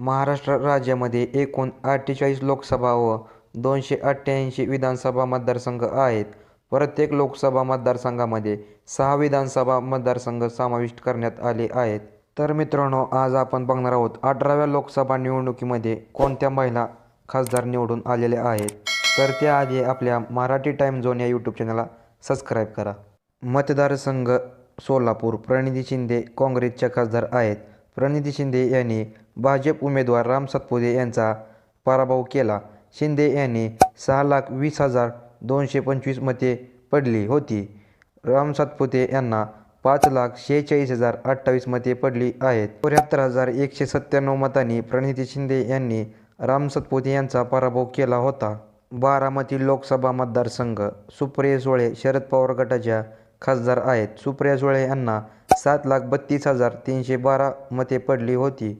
महाराष्ट्र राज्यामध्ये एकूण अठ्ठेचाळीस लोकसभा व दोनशे अठ्ठ्याऐंशी विधानसभा मतदारसंघ आहेत. प्रत्येक लोकसभा मतदारसंघामध्ये सहा विधानसभा मतदारसंघ समाविष्ट करण्यात आले आहेत. तर मित्रांनो आज आपण बघणार आहोत अठराव्या लोकसभा निवडणुकीमध्ये कोणत्या महिला खासदार निवडून आलेल्या आहेत. तर त्याआधी आपल्या मराठी टाईम झोन या यूट्यूब चॅनलला सबस्क्राईब करा. मतदारसंघ सोलापूर प्रणिती शिंदे काँग्रेसच्या खासदार आहेत. प्रणिती शिंदे यांनी भाजप उमेदवार राम सातपुते यांचा पराभव केला. शिंदे यांनी सहा लाख वीस हजार दोनशे पंचवीस मते पडली होती. राम सातपुते यांना पाच लाख शेहेचाळीस हजार अठ्ठावीस मते पडली आहेत. चौऱ्याहत्तर हजार एकशे सत्त्याण्णव मतांनी प्रणिती शिंदे यांनी राम सातपुते यांचा पराभव केला होता. बारामती लोकसभा मतदारसंघ सुप्रिया सुळे शरद पवार गटाच्या खासदार आहेत. सुप्रिया सुळे यांना सात लाख बत्तीस हजार तीनशे बारा मते पडली होती.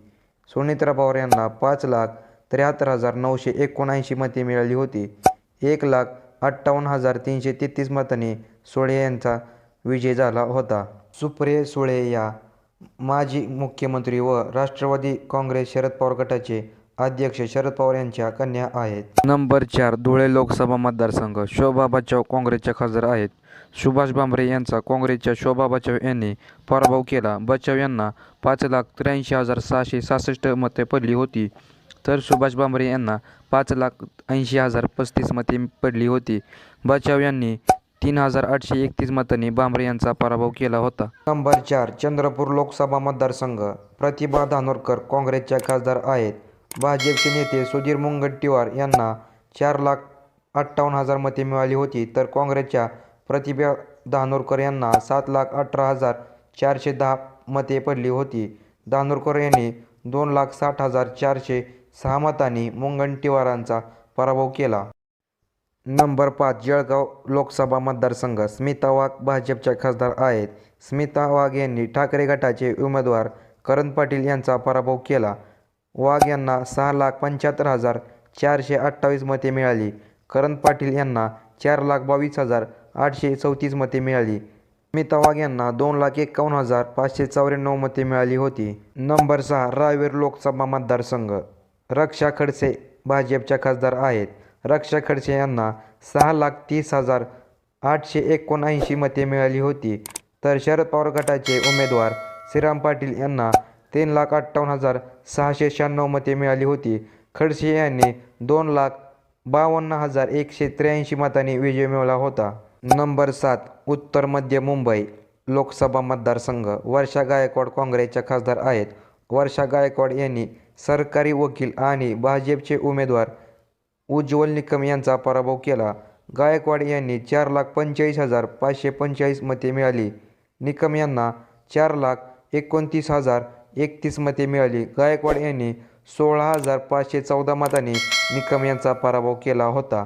सुनित्रा पवार यांना पाच लाख त्र्याहत्तर हजार नऊशे एकोणऐंशी मते मिळाली होती. एक लाख अठ्ठावन्न हजार तीनशे तेहतीस मतांनी सुळे यांचा विजय झाला होता. सुप्रिया सुळे या माजी मुख्यमंत्री व राष्ट्रवादी काँग्रेस शरद पवार गटाचे अध्यक्ष शरद पवार यांच्या कन्या आहेत. नंबर चार धुळे लोकसभा मतदारसंघ शोभा बच्छाव काँग्रेसच्या खासदार आहेत. सुभाष भामरे यांचा काँग्रेसच्या शोभा बच्छाव यांनी पराभव केला. बच्छाव यांना पाच लाख त्र्याऐंशी हजार सहाशे सहासष्ट मते पडली होती. तर सुभाष भामरे यांना पाच लाख ऐंशी हजार पस्तीस मते पडली होती. बच्छाव यांनी तीन हजार आठशे एकतीस मतांनी भामरे यांचा पराभव केला होता. नंबर चार चंद्रपूर लोकसभा मतदारसंघ प्रतिभा धानोरकर काँग्रेसच्या खासदार आहेत. भाजपचे नेते सुधीर मुनगंटीवार यांना चार लाख अठ्ठावन्न हजार मते मिळाली होती. तर काँग्रेसच्या प्रतिभा धानोरकर यांना सात लाख अठरा हजार चारशे दहा मते पडली होती. धानोरकर यांनी दोन लाख साठ हजार चारशे सहा मतांनी मुनगंटीवारांचा पराभव केला. नंबर पाच जळगाव लोकसभा मतदारसंघ स्मिता वाघ भाजपच्या खासदार आहेत. स्मिता वाघ यांनी ठाकरे गटाचे उमेदवार करण पाटील यांचा पराभव केला. वाघ यांना सहा लाख पंच्याहत्तर हजार चारशे अठ्ठावीस मते मिळाली. करण पाटील यांना चार लाख बावीस हजार आठशे चौतीस मते मिळाली. मिता वाघ यांना दोन लाख एकावन्न हजार पाचशे चौऱ्याण्णव मते मिळाली होती. नंबर सहा रावेर लोकसभा मतदारसंघ रक्षा खडसे भाजपच्या खासदार आहेत. रक्षा खडसे यांना सहा लाख तीस हजार आठशे एकोणऐंशी मते मिळाली होती. तर शरद पवार गटाचे उमेदवार श्रीराम पाटील यांना तीन लाख अठ्ठावन्न हजार सहाशे शहाण्णव मते मिळाली होती. खडसे यांनी दोन लाख बावन्न हजार एकशे त्र्याऐंशी मतांनी विजय मिळवला होता. नंबर सात उत्तर मध्य मुंबई लोकसभा मतदारसंघ वर्षा गायकवाड काँग्रेसच्या खासदार आहेत. वर्षा गायकवाड यांनी सरकारी वकील आणि भाजपचे उमेदवार उज्ज्वल निकम यांचा पराभव केला. गायकवाड यांनी चार लाख पंचेचाळीस हजार पाचशे पंचेचाळीस मते मिळाली. निकम यांना चार लाख एकोणतीस हजार एकतीस मते मिळाली. गायकवाड यांनी सोळा हजार पाचशे चौदा मतांनी निकम यांचा पराभव केला होता.